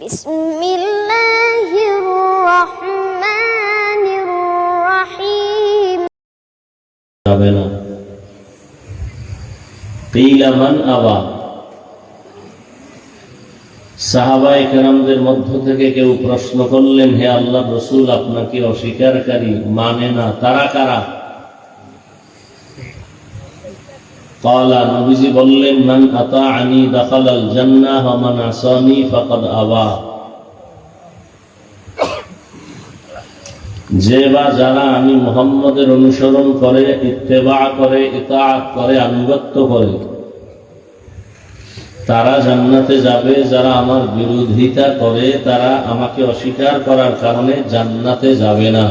بسم الله الرحمن الرحيم যাবে না কিলা মান আবা সাহাবাই কেরামদের মধ্য থেকে কেউ প্রশ্ন করলেন হে আল্লাহ রসুল আপনাকে অস্বীকারী মানে না তারা কারা কলা নবীজি বললেন, মান আতা আনি দাখাল আল জান্নাহ মান আসানি ফাকাদ আবা যে বা যারা আমি মোহাম্মদের অনুসরণ করে, ইত্তেবা করে, ইতাআত করে, আনুগত্য করে, তারা জান্নাতে যাবে, যারা আমার বিরোধিতা করে, তারা আমাকে অস্বীকার করার কারণে জান্নাতে যাবে না।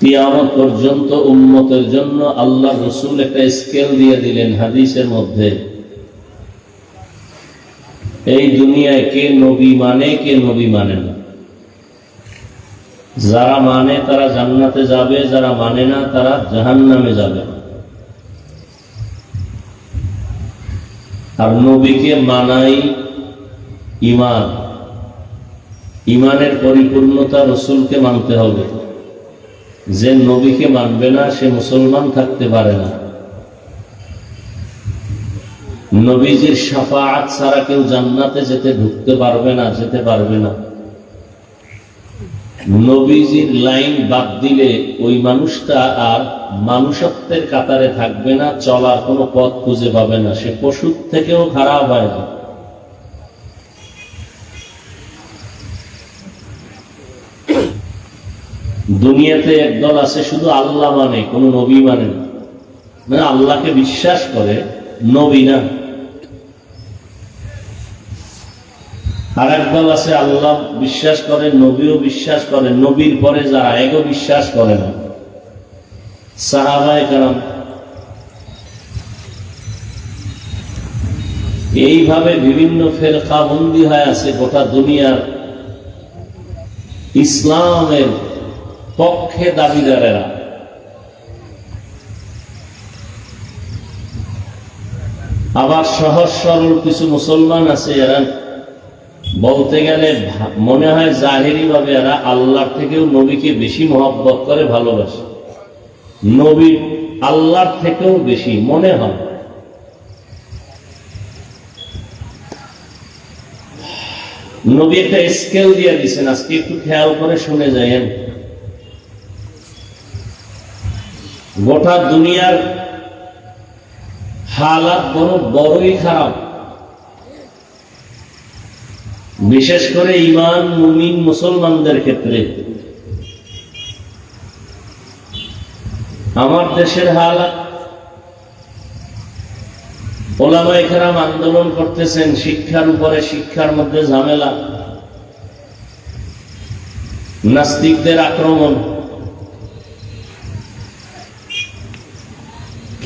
কিয়ামত পর্যন্ত উম্মতের জন্য আল্লাহ রসুল একটা স্কেল দিয়ে দিলেন হাদিসের মধ্যে। এই দুনিয়ায় কে নবী মানে কে নবী মানে না। যারা মানে তারা জান্নাতে যাবে, যারা মানে না তারা জাহান্নামে যাবে। আর নবীকে মানাই ইমান ইমানের পরিপূর্ণতা রসুলকে মানতে হবে। যে নবীকে মানবে না, সে মুসলমান থাকতে পারে না। নবীজির সাফাআত ছাড়া কেউ জান্নাতে যেতে ঢুকতে পারবে না, যেতে পারবে না। নবীজির লাইন বাদ দিলে ওই মানুষটা আর মানুষত্বের কাতারে থাকবে না, চলার কোনো পথ খুঁজে পাবে না। সে পশুর থেকেও খারাপ হয় না। দুনিয়াতে একদল আছে, শুধু আল্লাহ মানে কোন নবী মানে না। মানে আল্লাহকে বিশ্বাস করে নবী না। আর একদল আছে, আল্লাহ বিশ্বাস করে, নবীও বিশ্বাস করে, নবীর পরে যারা এগো বিশ্বাস করে না। সাহাবায় কারণ এইভাবে বিভিন্ন ফেরকা বন্দি হয়ে আছে গোটা দুনিয়ার ইসলামের পক্ষে দাবিদারেরা। আবার সহজ সরল কিছু মুসলমান আছে, এরা বলতে গেলে মনে হয় জাহেরি ভাবে এরা আল্লাহর থেকেও নবীকে বেশি মহব্বত করে, ভালোবাসে। নবী আল্লাহর থেকেও বেশি, মনে হয়। নবী একটা স্কেল দিয়ে দিচ্ছেন আজকে একটু খেয়াল করে শুনে যাইয়েন। গোটা দুনিয়ার হালাত বড় বড়ই খারাপ। বিশেষ করে ইমান, মুমিন, মুসলমানদের ক্ষেত্রে। আমার দেশের হালাত ওলামাই খেরাম আন্দোলন করতেছেন, শিক্ষার উপরে, শিক্ষার মধ্যে ঝামেলা। নাস্তিকদের আক্রমণ।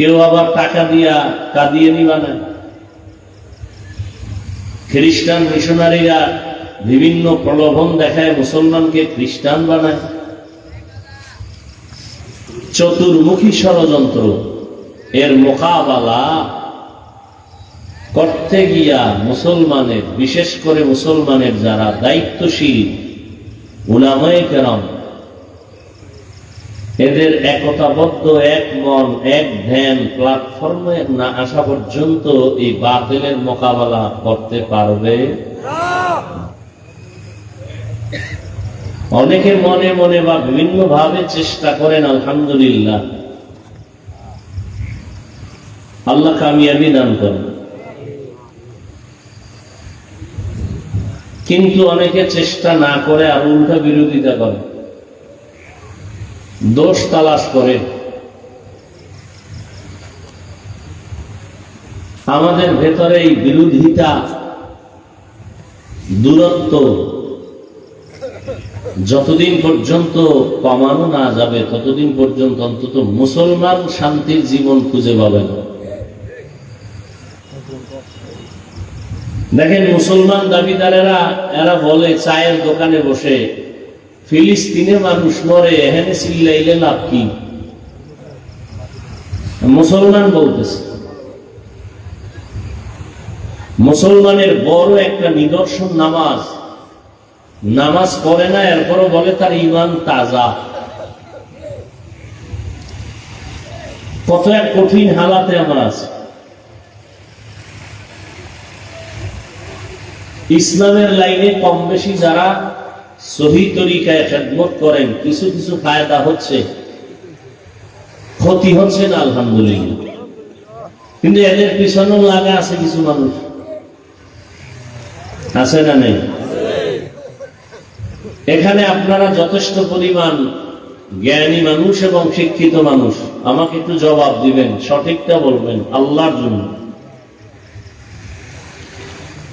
কেউ আবার টাকা দিয়া কাদিয়ে বানায় খ্রিস্টান মিশনারিরা বিভিন্ন প্রলোভন দেখায় মুসলমানকে খ্রিস্টান বানায়। চতুর্মুখী ষড়যন্ত্র, এর মোকাবেলা করতে গিয়া মুসলমানের, বিশেষ করে মুসলমানের যারা দায়িত্বশীল, উলামায়ে কেরাম এদের একতাবদ্ধ, এক মন, এক ধ্যান প্ল্যাটফর্মে না আসা পর্যন্ত এই বাতিলের মোকাবেলা করতে পারবে। অনেকে মনে মনে বা বিভিন্ন ভাবে চেষ্টা করেন, আলহামদুলিল্লাহ। আল্লাহ কামিয়াবি দান করেন। কিন্তু অনেকে চেষ্টা না করে আর উল্টা বিরোধিতা করে। দোষ তালাশ করে। আমাদের ভেতরে এই বিরোধিতা, দূরত্ব যতদিন পর্যন্ত কমানো না যাবে, ততদিন পর্যন্ত অন্তত মুসলমান শান্তির জীবন খুঁজে পাবে না। দেখেন, মুসলমান দাবিদারেরা, এরা বলে, চায়ের দোকানে বসে ফিলিস্তিনে মানুষ মরে, এখানে চিল্লাইলে লাভ কি? মুসলমান বলতেছে। মুসলমানের বড় একটা নিদর্শন নামাজ। নামাজ পড়ে না, এরপরও বলে তার ইমান তাজা। কত এক কঠিন হালাতে আমরা আছি। ইসলামের লাইনে কম বেশি যারা সহি তরিকায় খেদমত করেন, কিছু কিছু ফায়দা হচ্ছে। ক্ষতি হচ্ছে না, আলহামদুলিল্লাহ। কিন্তু এদের পিছনেও লাগা আছে কিছু মানুষ। আছে না নেই? এখানে আপনারা যথেষ্ট পরিমাণ জ্ঞানী মানুষ এবং শিক্ষিত মানুষ। আমাকে একটু জবাব দিবেন, সঠিকটা বলবেন, আল্লাহর জন্য।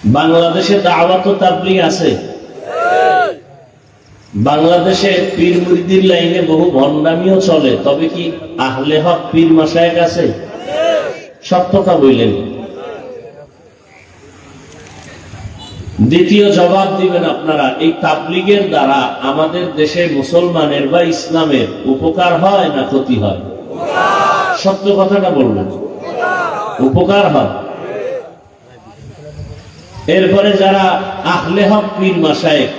বাংলাদেশে দাওয়াত তাবলিগ আছে? বাংলাদেশে পীর মুরিদির লাইনে বহু ভণ্ডামিও চলে, তবে কি আহলে হক পীর মাসায়েক আছে? সত্যতা বললেন দ্বিতীয় জবাব দিবেন আপনারা, এই তাবলিগের দ্বারা আমাদের দেশে মুসলমানের বা ইসলামের উপকার হয় না ক্ষতি হয়? সত্য কথাটা বলবেন উপকার হয়। এরপরে যারা আহলে হক পীর মাসায়েক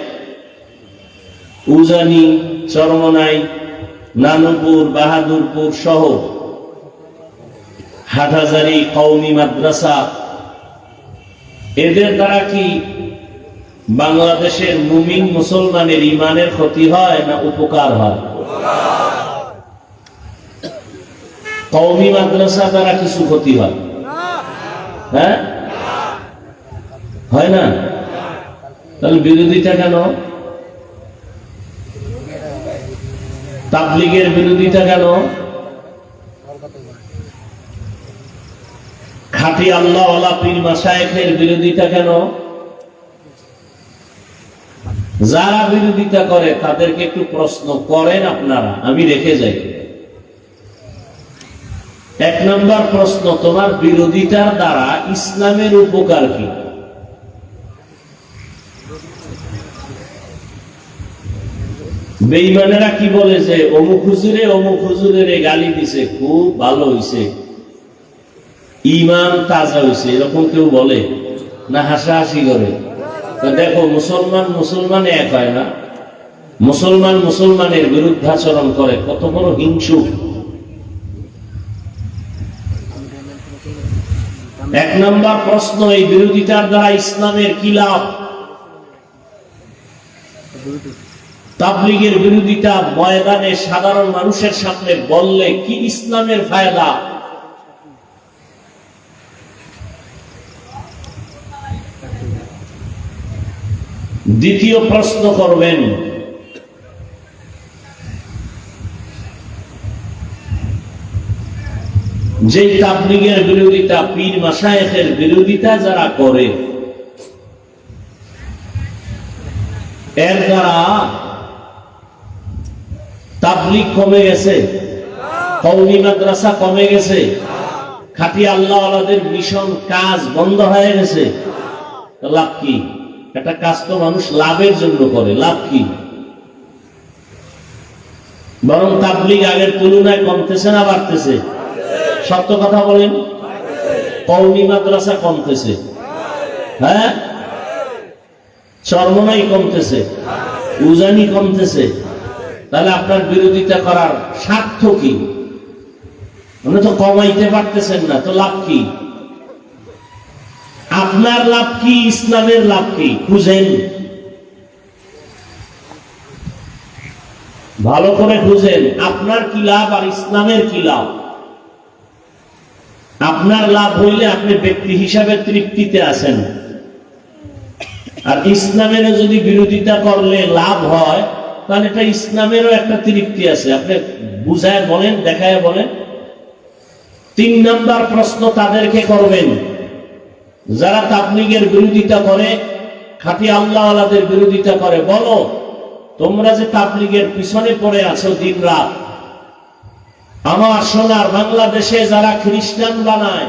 উজানি, চরমনাই, নানুপুর, বাহাদুরপুর সহ হাটহাজারি কৌমি মাদ্রাসা। এদের দ্বারা কি বাংলাদেশের মুমিন মুসলমানের ইমানের ক্ষতি হয় না উপকার হয়? কৌমি মাদ্রাসা দ্বারা কিছু ক্ষতি হয়? হ্যাঁ? হয় না? তাহলে বিরোধিতা কেন? তাবলিগের বিরোধিতা কেন খাঁটি আল্লাহ পীর মাসায়েখের বিরোধিতা কেন যারা বিরোধিতা করে, তাদেরকে একটু প্রশ্ন করেন আপনারা, আমি রেখে যাই। এক নম্বর প্রশ্ন, তোমার বিরোধিতার দ্বারা ইসলামের উপকার কি? বেইমানেরা কি বলে যে, অমুক হুজুরে, অমুক হুজুরের গালি দিছে, খুব ভালো হইছে। ইমান তাজা হইছে, এরকম কেউ বলে? না হাসাহাসি করে? দেখো, মুসলমান মুসলমান এক হয় না। মুসলমান মুসলমানের বিরুদ্ধাচরণ করে, কত বড় হিংসুক এক নম্বর প্রশ্ন, এই বিরোধিতার দ্বারা ইসলামের কি লাভ? তাবলিগের বিরোধিতা ময়দানে সাধারণ মানুষের সামনে বললে কি ইসলামের ফায়দা? দ্বিতীয় প্রশ্ন করবেন। যে তাবলিগের বিরোধিতা পীর মাসায়েখের বিরোধিতা যারা করে, এর দ্বারা তাবলিগ কমে গেছে। কৌমি মাদ্রাসা কমে গেছে। খাটি আল্লাহ আলাদের মিশন কাজ বন্ধ হয়ে গেছে। লাভ কি? একটা কাজ তো মানুষ লাভের জন্য করে, লাভ কি? বরং তাবলিগ আগের তুলনায় কমতেছে না বাড়তেছে? সত্য কথা বলেন। কৌমি মাদ্রাসা কমতেছে। হ্যাঁ? চর্মনাই কমতেছে। উজানি কমতেছে। তাহলে আপনার বিরোধিতা করার স্বার্থ কি? আপনি তো কমাইতে পারতেছেন না, তো লাভ কি? আপনার লাভ কি, ইসলামের লাভ কি? খুঁজেন ভালো করে খুঁজেন আপনার কি লাভ আর ইসলামের কি লাভ? আপনার লাভ হইলে আপনি ব্যক্তি হিসাবে তৃপ্তিতে আছেন। আর ইসলামের যদি বিরোধিতা করলে লাভ হয় তাহলে এটা ইসলামেরও একটা তৃপ্তি আছে। আপনি বুঝায় বলেন, দেখায় বলেন। তিন নাম্বার প্রশ্ন, তাদেরকে করবেন। যারা তাবলিগের বিরোধিতা করে, খাটি আল্লাহওয়ালাদের বিরোধিতা করে, বলো, তোমরা যে তাবলিগের পিছনে পড়ে আছো দিন রাত, আমার সোনার বাংলাদেশে যারা খ্রিস্টান বানায়,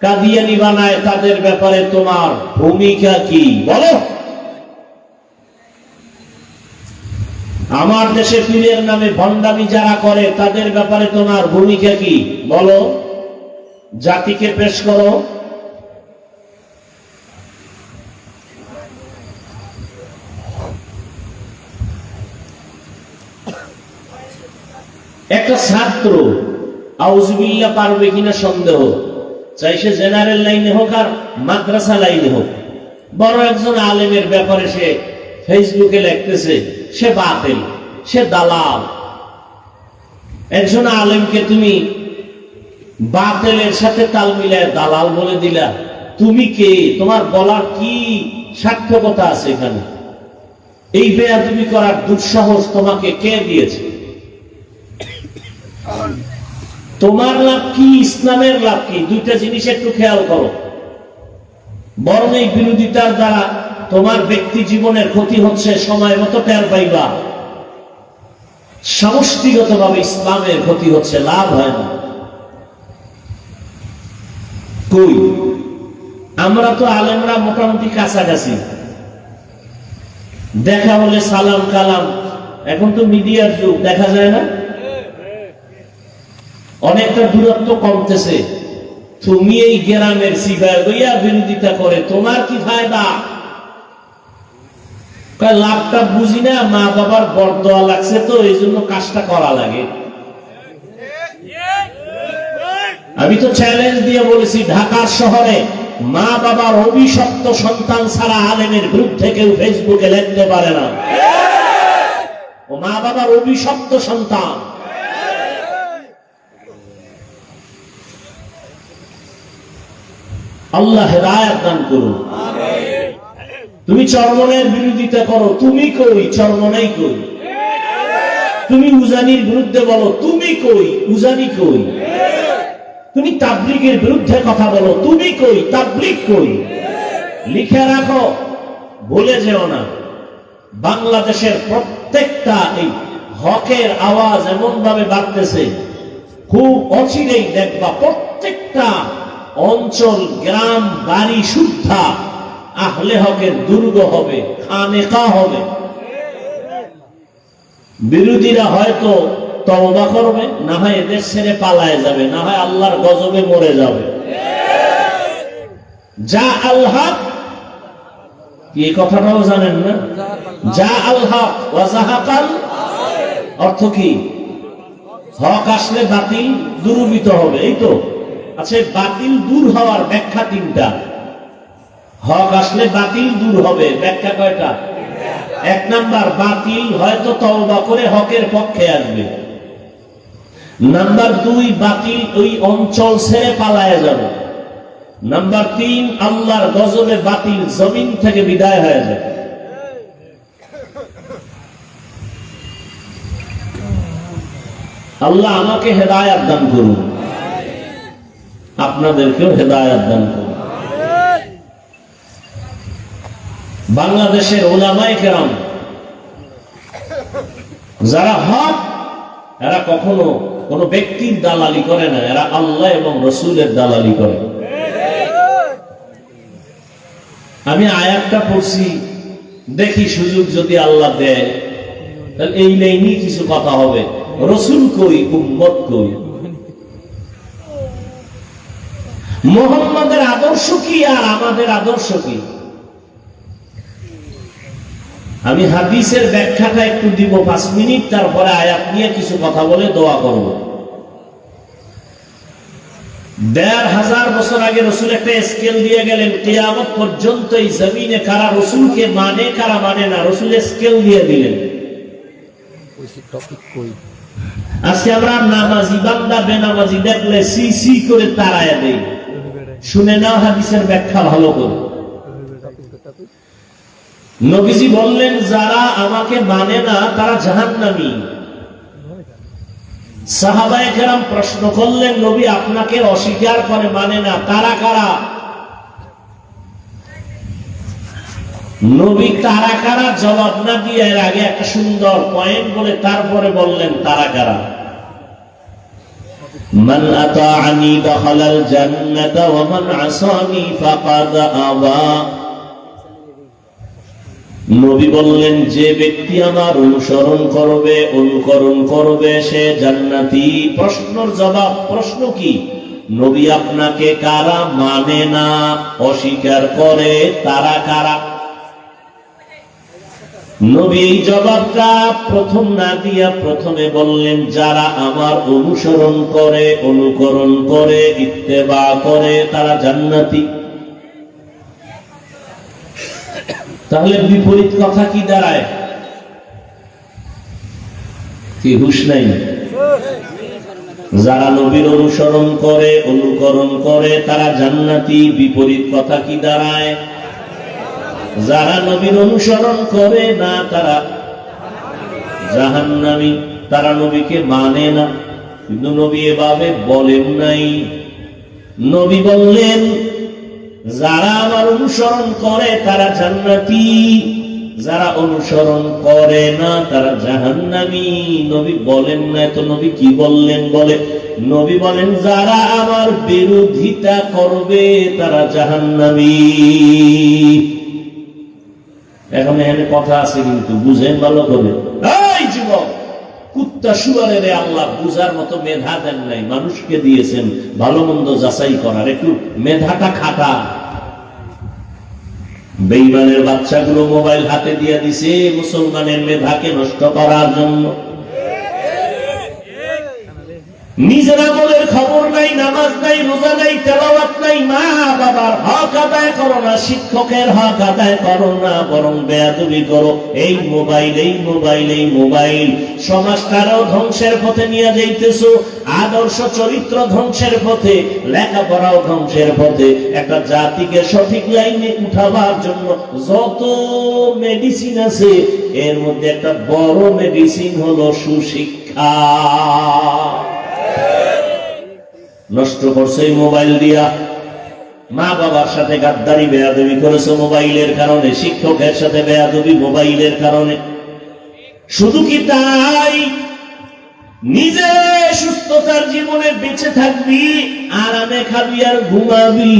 কাদিয়ানি বানায়, তাদের ব্যাপারে তোমার ভূমিকা কি? বলো। আমার দেশে পীরের নামে ভণ্ডামি যারা করে, তাদের ব্যাপারে তোমার ভূমিকা কি? বলো। জাতিকে পেশ করো। একটা ছাত্র আউজবিল্লা পারবে কিনা সন্দেহ? চাই সে জেনারেল লাইনে হোক আর মাদ্রাসা লাইনে হোক। বড় একজন আলেমের ব্যাপারে সে ফেসবুকে লিখতেছে সে বাতিল, সে দালাল। একজন আলেমকে তুমি বাতেলের সাথে তাল মিলায় দালাল বলে দিলা। তুমি কে? তোমার বলার কি সার্থকতা আছে এখানে? এই বেয়াদবি করার দুঃসাহস তোমাকে কে দিয়েছে? তোমার লাভ কি? ইসলামের লাভ কি? দুইটা জিনিস একটু খেয়াল করো। বরং এই বিরোধিতার দ্বারা তোমার ব্যক্তি জীবনের ক্ষতি হচ্ছে সময় মতো টের পাইবা। সমষ্টিগতভাবে ইসলামের ক্ষতি হচ্ছে, লাভ হয় না। কই? আমরা তো আলেমরা মোটামুটি কাছাকাছি। দেখা হলে সালাম, কালাম। এখন তো মিডিয়ার যুগ, দেখা যায় না? অনেকটা দূরত্ব কমতেছে। তুমি এই গ্রামের গইয়া বিরোধিতা করে, তোমার কি ফায়দা? লাভটা বুঝি না, মা বাবার বরদোয়া লাগছে তো, এই জন্য কাজটা করা লাগে। আমি তো চ্যালেঞ্জ দিয়ে বলেছি ঢাকার শহরে মা বাবার অভিশপ্ত সন্তান ছাড়া আলেমের বিরুদ্ধে কেউ ফেসবুকে লিখতে পারে না। ও মা বাবার অভিশপ্ত সন্তান। আল্লাহ হেদায়াত দান করুন। তুমি চরমনের বিরোধিতা করো, তুমি কই? চরমনাই কই? তুমি উজানির বিরুদ্ধে বলো, তুমি কই? উজানি কই? তুমি তাবলিগের বিরুদ্ধে কথা বলো, তুমি কই? তাবলিগ কই? লিখে রাখো, ভুলে যেও না। বাংলাদেশের প্রত্যেকটা এই হকের আওয়াজ এমন ভাবে বাড়তেছে, খুব অচিরেই দেখবা প্রত্যেকটা অঞ্চল, গ্রাম, বাড়ি শুদ্ধা। আহলে হকের দুর্গ হবে, খানেকা হবে। বিরোধীরা হয়তো তওবা করবে, না হয় এদের ছেড়ে পালায় যাবে, না হয় আল্লাহর গজবে মরে যাবে। যা আল্লাহ কি কথাটাও জানেন না? যা আল্লাহ অর্থ কি? হক আসলে বাতিল দূরীভূত হবে, এই তো? আচ্ছা বাতিল দূর হওয়ার ব্যাখ্যা তিনটা। হক আসলে বাতিল দূর হবে, ব্যাখ্যা কয়টা? এক নাম্বার, বাতিল হয়তো তওবা করে হকের পক্ষে আসবে। নাম্বার দুই, বাতিল ওই অঞ্চল ছেড়ে পালায় যাবে। নাম্বার তিন, আল্লাহর গজবে বাতিল জমিন থেকে বিদায় হয়ে যাবে। আল্লাহ আমাকে হেদায়াত দান করুন। আপনাদেরকেও হেদায়াত দান করুন। বাংলাদেশের ওলামাই কেরাম, যারা হক, এরা কখনো কোনো ব্যক্তির দালালি করে না, এরা আল্লাহ এবং রসুলের দালালি করে। আমি আয়াতটা পড়ছি, দেখি সুযোগ যদি আল্লাহ দেয়, তাহলে এই লাইনই কিছু কথা হবে। রসুল কই, উম্মত কই? মোহাম্মদের আদর্শ কি আর আমাদের আদর্শ কি? আমি হাদিসের ব্যাখ্যাটা একটু দিব পাঁচ মিনিট তারপরে আয়াত নিয়ে কিছু কথা বলে দোয়া করব। দেড় হাজার বছর আগে রসুল একটা স্কেল দিয়ে গেলেন কেয়ামত পর্যন্ত এই জমিনে কারা রসুলকে মানে কারা মানে না রসুল স্কেল দিয়ে দিলেন। আজকে আমরা নামাজি বান্দা বেনামাজি দেখলে সি সি করে তারায় দেই। শুনে নাও হাদিসের ব্যাখ্যা ভালো করে। নবীজি বললেন যারা আমাকে মানে না তারা জাহান্নামী সাহাবায়ে কেরাম প্রশ্ন করলেন নবী আপনাকে অস্বীকার করে মানে না তারা কারা নবী তারা কারা জবাব না দিয়ে এর আগে একটা সুন্দর পয়েন্ট বলে তারপরে বললেন তারা কারা من أطاعني دخل الجنة ومن عصاني فقد أبى নবী বললেন, যে ব্যক্তি আমার অনুসরণ করবে, অনুকরণ করবে, সে জান্নাতি। প্রশ্নর জবাব, প্রশ্ন কি? নবী আপনাকে কারা মানে না, অস্বীকার করে তারা কারা? নবী জবাবটা প্রথম না দিয়া প্রথমে বললেন, যারা আমার অনুসরণ করে, অনুকরণ করে, ইত্তেবা করে, তারা জান্নাতি। তাহলে বিপরীত কথা কি দাঁড়ায়? কি হুশ নাই? যারা নবীর অনুসরণ করে, অনুকরণ করে, তারা জান্নাতি। বিপরীত কথা কি দাঁড়ায়? যারা নবীর অনুসরণ করে না, তারা জাহান্নামি। তারা নবীকে মানে না। কিন্তু নবী এভাবে বলেন নাই। নবী বললেন যারা আমার অনুসরণ করে, তারা জান্নাতি। যারা অনুসরণ করে না, তারা জাহান্নামি। নবী বলেন না তো নবী কি বললেন বলে? নবী বলেন, যারা আমার বিরোধিতা করবে, তারা জাহান্নামি। এখন এখানে কথা আছে কিন্তু, বুঝেন ভালো করে। এই যুবক, কুত্তা আল্লাহ, বুঝার মতো মেধা দেন নাই। মানুষকে দিয়েছেন ভালো মন্দ যাচাই করার। একটু মেধাটা খাটা বেইমানের বাচ্চাগুলো মোবাইল হাতে দিয়ে দিছে মুসলমানের মেধাকে নষ্ট করার জন্য। নিজের আমলের খবর নাই, নামাজ নাই, রোজা নাই, তেলাওয়াত নাই, মা বাবার হক আদায় করো না, শিক্ষকের হক আদায় করো না, বরং বেয়াদবি করো। এই মোবাইল এই মোবাইল এই মোবাইল। সমাজটারও ধ্বংসের পথে নিয়ে যাইতেছো, আদর্শ চরিত্র ধ্বংসের পথে, লেখাপড়াও ধ্বংসের পথে। একটা জাতিকে সঠিক লাইনে উঠাবার জন্য যত মেডিসিন আছে, এর মধ্যে একটা বড় মেডিসিন হলো সুশিক্ষা। নষ্ট করছে মোবাইল দিয়া। মা বাবার সাথে গাদ্দারি, বেয়াদবি করেছে মোবাইলের কারণে, শিক্ষকের সাথে বেয়াদবি মোবাইলের কারণে। শুধু কি তাই? নিজে সুস্থতার জীবনে বেঁচে থাকবি, আরামে খাবি আর ঘুমাবি।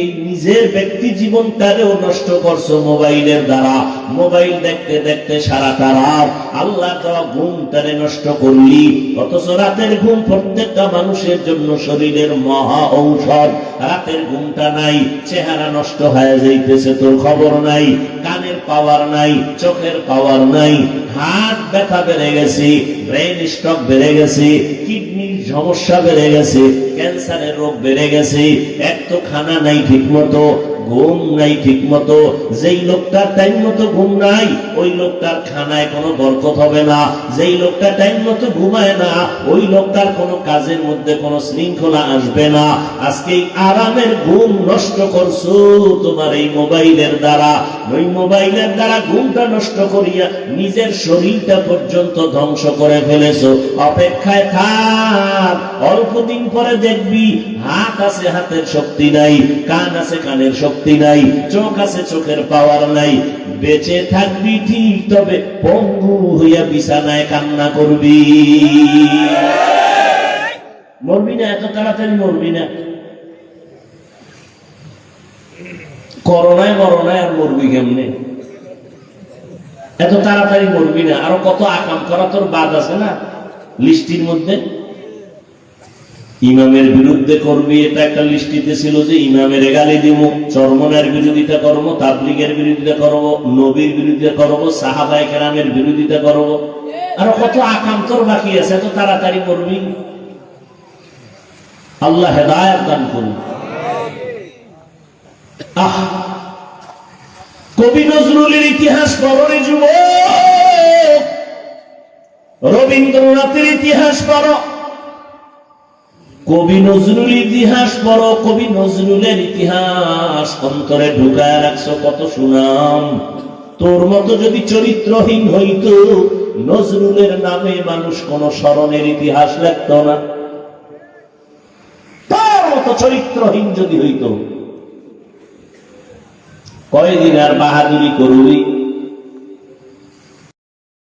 এই নিজের ব্যক্তি জীবনটারেও নষ্ট করছ মোবাইলের দ্বারা। মোবাইল দেখতে দেখতে সারা রাত আল্লাহ দেওয়া ঘুমটারে নষ্ট করলি। অথচ রাতের ঘুম প্রত্যেকটা মানুষের জন্য শরীরের মহা ঔষধ। রাতের ঘুমটা নাই, চেহারা নষ্ট হয়ে যাইতেছে, তোর খবর নাই, কানের পাওয়ার নাই, চোখের পাওয়ার নাই। হাত ব্যথা বেড়ে গেছে ব্রেন স্ট্রোক বেড়ে গেছে কিডনির সমস্যা বেড়ে গেছে ক্যান্সারের রোগ বেড়ে গেছে এক তো খানা নাই ঠিক মতো ঘুম নাই ঠিক মতো যেই লোকটার টাইম মতো ঘুম নাই, ওই লোকটার খানায় কোনো বরকত হবে না। যেই লোকটা টাইম মতো ঘুমায় না, ওই লোকটার কোনো কাজের মধ্যে কোনো শৃঙ্খলা আসবে না। আজকে আরামের ঘুম নষ্ট করছ তোমার এই মোবাইলের দ্বারা। ওই মোবাইলের দ্বারা ঘুমটা নষ্ট করিয়া নিজের শরীরটা পর্যন্ত ধ্বংস করে ফেলেছো। অপেক্ষায় থাক, অল্প দিন পরে দেখবি হাত আছে, হাতের শক্তি নাই, কান আছে, কানের শক্তি নাই, চোখ আছে, চোখের পাওয়ার নাই। বেঁচে থাকবি ঠিক, তবে পঙ্গু হইয়া বিছানায় কান্না করবি। মরবি না, এত তাড়াতাড়ি মরবি না। করোনায় মরণায় আর মরবি কেমনে? এত তাড়াতাড়ি মরবি না। আরও কত আকাম করা তোর বাদ আছে না, লিস্টির মধ্যে? ইমামের বিরুদ্ধে করবি, এটা একটা লিস্টিতে ছিল যে ইমামের গালি দিব চরমনের বিরোধিতা করব, তাবলিগের বিরোধিতা করব, নবীর বিরোধিতা করব সাহাবাই কেরামের বিরোধিতা করব। আরও কত আকাম তোর বাকি আছে, এত তাড়াতাড়ি করবি? আল্লাহ হেদায়ত দান করুন। আহ! কবি নজরুলের ইতিহাস পড়ে যুব রবীন্দ্রনাথের ইতিহাস পড়ো। কবি নজরুল ইতিহাস পড়ো কবি নজরুলের ইতিহাস। অন্তরে ঢুকায় রাখছো কত সুনাম। তোর মতো যদি চরিত্রহীন হইতো, নজরুলের নামে মানুষ কোন স্মরণের ইতিহাস লিখত না। তার মতো চরিত্রহীন যদি হইতো, কয়দিন আর বাহাদুরি করবি?